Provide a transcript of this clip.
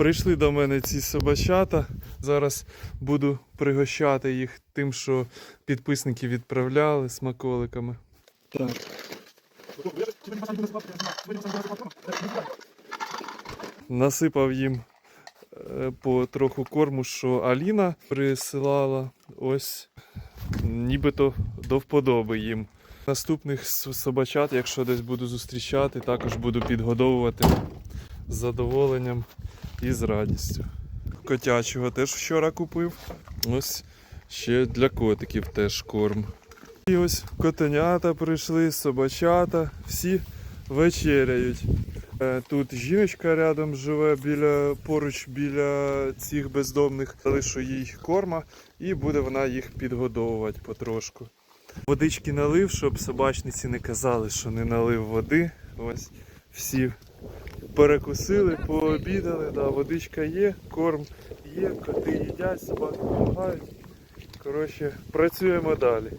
Прийшли до мене ці собачата. Зараз буду пригощати їх тим, що підписники відправляли смаколиками. Так. Насипав їм е, по троху корму, що Аліна присилала. Ось нібито до вподоби їм. Наступних собачат, якщо десь буду зустрічати, також буду підгодовувати з задоволенням і з радістю. Котячого теж вчора купив. Ось ще для котиків теж корм. І ось котенята прийшли, собачата, всі вечеряють. Е, Тут жіночка рядом живе біля, поруч біля цих бездомних. Залишу їй корма і буде вона їх підгодовувати потрошку. Водички налив, щоб собачниці не казали, що не налив води. Ось всі перекусили, пообідали, да, водичка є, корм є, коти їдять, собаки допомагають. Коротше, працюємо далі.